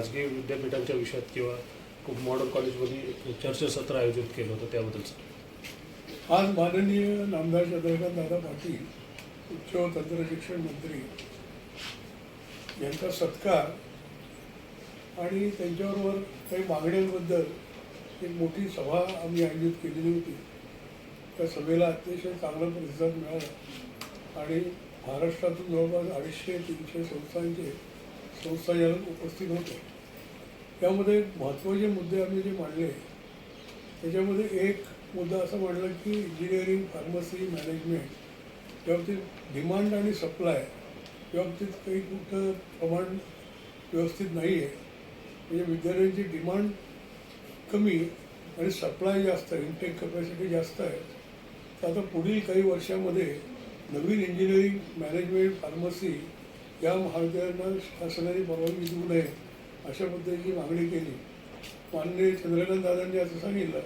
खाजगी विद्यापीठांच्या विषयात किंवा खूप मॉडर्न कॉलेजमध्ये चर्चासत्र आयोजित केलं होतं त्याबद्दल आज माननीय नामदार चंद्रकांत दादा पाटील उच्च व तंत्र शिक्षण मंत्री यांचा सत्कार आणि त्यांच्याबरोबर काही मागण्यांबद्दल एक मोठी सभा आम्ही आयोजित केलेली होती. त्या सभेला अतिशय चांगला प्रतिसाद मिळाला आणि महाराष्ट्रातून जवळपास अडीचशे तीनशे संस्थांचे संस्थाजन उपस्थित होते. त्यामध्ये महत्त्वाचे मुद्दे आम्ही जे मांडले त्याच्यामध्ये एक मुद्दा असा मांडला की इंजिनिअरिंग फार्मसी मॅनेजमेंट या बाबतीत डिमांड आणि सप्लाय या बाबतीत काही कुठं प्रमाण व्यवस्थित नाही आहे म्हणजे विद्यार्थ्यांची डिमांड कमी आणि सप्लाय जास्त आहे इनटेक कपॅसिटी जास्त आहे. तर आता पुढील काही वर्षामध्ये नवीन इंजिनिअरिंग मॅनेजमेंट फार्मसी या महाविद्यालयांना शासनाने परवानगी देऊ नये. अशा पद्धतीची मागणी केली. माननीय चंद्रकांत दादांनी असं सांगितलं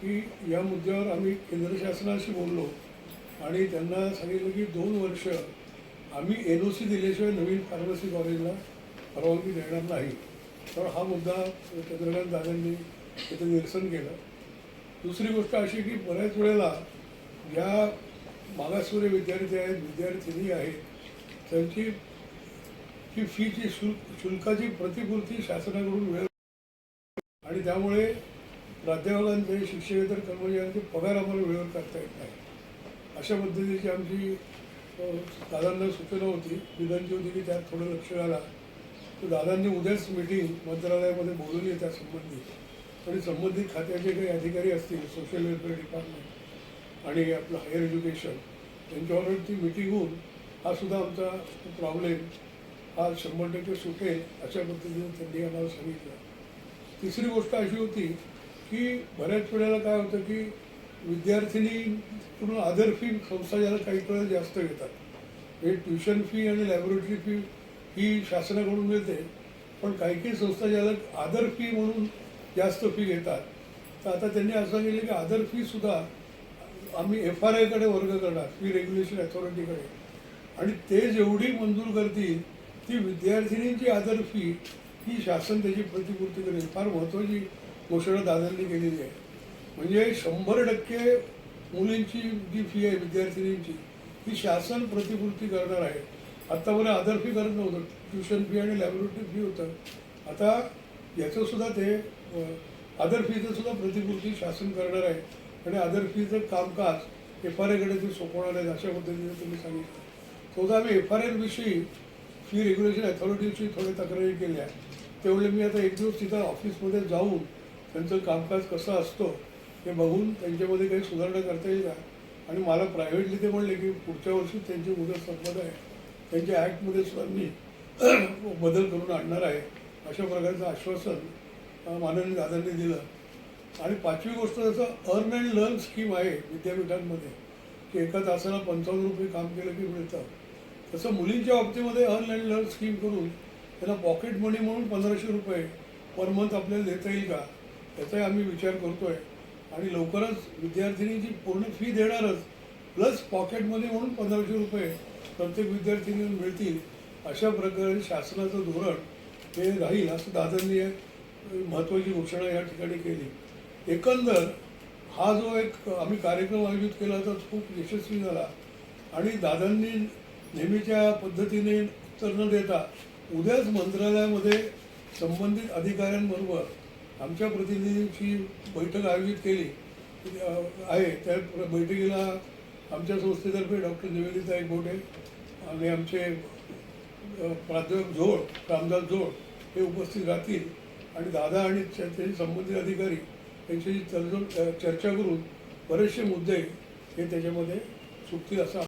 की या मुद्द्यावर आम्ही केंद्र शासनाशी बोललो आणि त्यांना सांगितलं की दोन वर्ष आम्ही एन ओ सी दिल्याशिवाय नवीन फार्मसी कॉलेजला परवानगी देणार नाही. तर हा मुद्दा चंद्रकांत दादांनी तिथं निरसन केलं. दुसरी गोष्ट अशी की बऱ्याच वेळेला ज्या मागासवर्य विद्यार्थी आहेत विद्यार्थिनी आहेत त्यांची ही फीची शुल्क शुल्काची प्रतिपूर्ती शासनाकडून वेळ आणि त्यामुळे प्राध्यापकांचे शिक्षकेतर कर्मचाऱ्यांचे पगार आम्हाला वेळेवर करता येत नाही. अशा पद्धतीची आमची दादांना सूचना होती विधानची होती की त्यात थोडं लक्ष घाला. तर दादांनी उद्याच मिटिंग मंत्रालयामध्ये बोलवली आहे त्या संबंधित आणि संबंधित खात्याचे काही अधिकारी असतील सोशल वेलफेअर डिपार्टमेंट आणि आपलं हायर एज्युकेशन त्यांच्यावर ती मिटिंग होऊन हा सुद्धा आमचा प्रॉब्लेम हा शंभर टक्के सुटेल अशा पद्धतीने त्यांनी आम्हाला सांगितलं. तिसरी गोष्ट अशी होती की बऱ्याच वेळेला काय होतं की विद्यार्थिनीकडून आदर फी संस्था ज्याला काही वेळेला जास्त घेतात. हे ट्युशन फी आणि लॅबोरेटरी फी ही शासनाकडून मिळते पण काही काही संस्था ज्याला आदर फी म्हणून जास्त फी घेतात. तर आता त्यांनी असं सांगितलं की आदर फीसुद्धा आम्ही एफ आर आयकडे वर्ग करणार फी रेग्युलेशन अथॉरिटीकडे आणि ते जेवढी मंजूर करतील ती विद्यार्थिनींची आदर फी ही शासन त्याची प्रतिपूर्ती करेल. फार महत्त्वाची घोषणा दादांनी केलेली आहे. म्हणजे शंभर टक्के मुलींची जी फी आहे विद्यार्थिनींची ही शासन प्रतिपूर्ती करणार आहे. आत्तापर्यंत आदर फी करत नव्हतं. ट्युशन फी आणि लॅबोरेटरी फी होतं. आता याचं सुद्धा ते आदर फीचं सुद्धा प्रतिपूर्ती शासन करणार आहे. आणि आदर फीचं कामकाज एफ आर आयकडे ते सोपवणार आहेत अशा पद्धतीने तुम्ही सांगितलं. तो आम्ही एफ आर विषयी फी रेग्युलेशन अथॉरिटीशी थोडे तक्रारी केल्या. त्यामुळे मी आता एक दिवस तिथं ऑफिसमध्ये जाऊन त्यांचं कामकाज कसं असतं हे बघून त्यांच्यामध्ये काही सुधारणा करता येईल का? आणि मला प्रायव्हेटली ते म्हणले की पुढच्या वर्षी त्यांची मुदत संपत आहे. त्यांच्या ॲक्टमध्ये सुद्धा मी बदल करून आणणार आहे. अशा प्रकारचं आश्वासन माननीय दादांनी दिलं. आणि पाचवी गोष्ट जसं अर्न अँड लर्न स्कीम आहे विद्यापीठांमध्ये की एका तासाला पंचावन्न रुपये काम केलं की मिळतं. तसं मुलींच्या बाबतीमध्ये अनलाईन लर्न स्कीम करून त्याला पॉकेट मनी म्हणून पंधराशे रुपये पर मंथ आपल्याला देता येईल का? त्याचाही आम्ही विचार करतो आहे आणि लवकरच विद्यार्थिनीची पूर्ण फी देणारच प्लस पॉकेट मनी म्हणून पंधराशे रुपये प्रत्येक विद्यार्थिनी मिळतील अशा प्रकारे शासनाचं धोरण हे राहील असं दादांनी महत्त्वाची घोषणा या ठिकाणी केली. एकंदर हा जो एक आम्ही कार्यक्रम आयोजित केला होता तो खूप यशस्वी झाला. आणि दादांनी नेहमीच्या पद्धतीने उत्तर न देता उद्याच मंत्रालयामध्ये संबंधित अधिकाऱ्यांबरोबर आमच्या प्रतिनिधींची बैठक आयोजित केली. आहे. त्या बैठकीला आमच्या संस्थेतर्फे डॉक्टर निवेदिता एकबोटे आणि आमचे प्राध्यापक जोड रामदास झोड हे उपस्थित राहतील आणि दादा आणि त्याचे संबंधित अधिकारी यांच्याशी तडजोड चर्चा करून बरेचसे मुद्दे हे त्याच्यामध्ये सुटतील असा